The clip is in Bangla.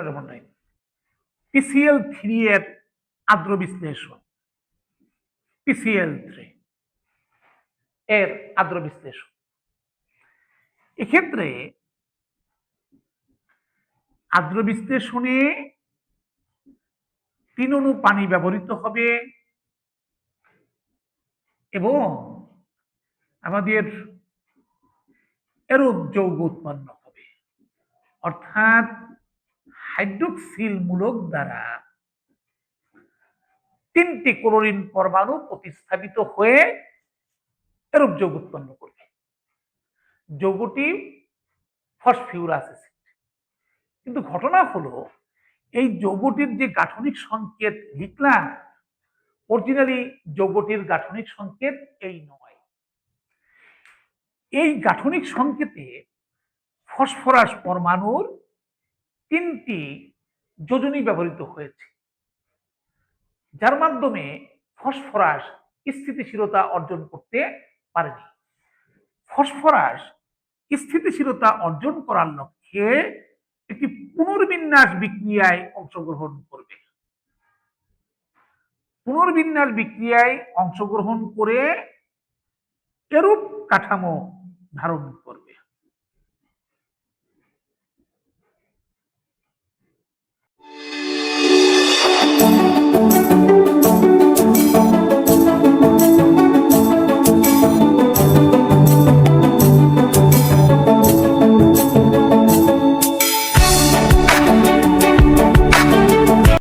এগুলো যেমন নাই। পিসিএল থ্রি এর আদ্র বিশ্লেষণ। পিসিএল থ্রি এর আদ্র বিশ্লেষণ। এক্ষেত্রে আদ্র বিশ্লেষণে তিন অণু পানি ব্যবহৃত হবে এবং আমাদের এরূপ যৌগ উৎপন্ন হবে। অর্থাৎ হাইড্রোক্সিল মূলক দ্বারা তিনটি ক্লোরিন পরমাণু প্রতিস্থাপিত হয়ে এরূপ যৌগ উৎপন্ন করবে। যৌগটি ফসফিউরাস কিন্তু ঘটনা হলো, এই যৌগটির যে গাঠনিক সংকেত লিখলাম, অরিজিনালি যৌগটির গাঠনিক সংকেত এই নয়। এই গাঠনিক সংকেতে ফসফরাস পরমাণুর তিনটি যোজনী ব্যবহৃত হয়েছে। যার মাধ্যমে ফসফরাস স্থিতিশীলতা অর্জন করতে পারেনি। ফসফরাস স্থিতিশীলতা অর্জন করার লক্ষ্যে একটি পুনর্বিন্যাস বিক্রিয়ায় অংশগ্রহণ করবে। পুনর্বিন্যাস বিক্রিয়ায় অংশগ্রহণ করে এরূপ কাঠামো ধারণ করবে।